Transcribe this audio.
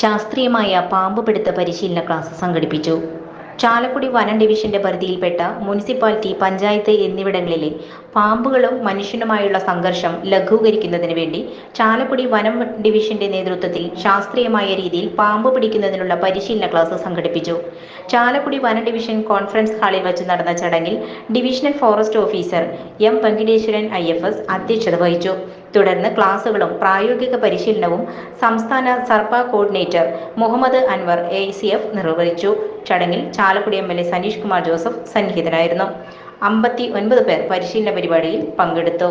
ശാസ്ത്രീയമായ പാമ്പ് പിടുത്ത പരിശീലന ക്ലാസ് സംഘടിപ്പിച്ചു. ചാലക്കുടി വനം ഡിവിഷന്റെ പരിധിയിൽപ്പെട്ട മുനിസിപ്പാലിറ്റി പഞ്ചായത്ത് എന്നിവിടങ്ങളിലെ പാമ്പുകളും മനുഷ്യനുമായുള്ള സംഘർഷം ലഘൂകരിക്കുന്നതിന് വേണ്ടി ചാലക്കുടി വനം ഡിവിഷന്റെ നേതൃത്വത്തിൽ ശാസ്ത്രീയമായ രീതിയിൽ പാമ്പ് പിടിക്കുന്നതിനുള്ള പരിശീലന ക്ലാസ് സംഘടിപ്പിച്ചു. ചാലക്കുടി വനം ഡിവിഷൻ കോൺഫറൻസ് ഹാളിൽ വച്ച് നടന്ന ചടങ്ങിൽ divisional forest officer M Venkateswaran I അധ്യക്ഷത വഹിച്ചു. തുടർന്ന് ക്ലാസുകളും പ്രായോഗിക പരിശീലനവും സംസ്ഥാന സർപ്പ coordinator Muhammad Anwar A C F നിർവഹിച്ചു. ചടങ്ങിൽ Chalakudy M L A Sanish Kumar Joseph സന്നിഹിതനായിരുന്നു അമ്പത്തി ഒൻപത് പേർ പരിശീലന പരിപാടിയിൽ പങ്കെടുത്തു.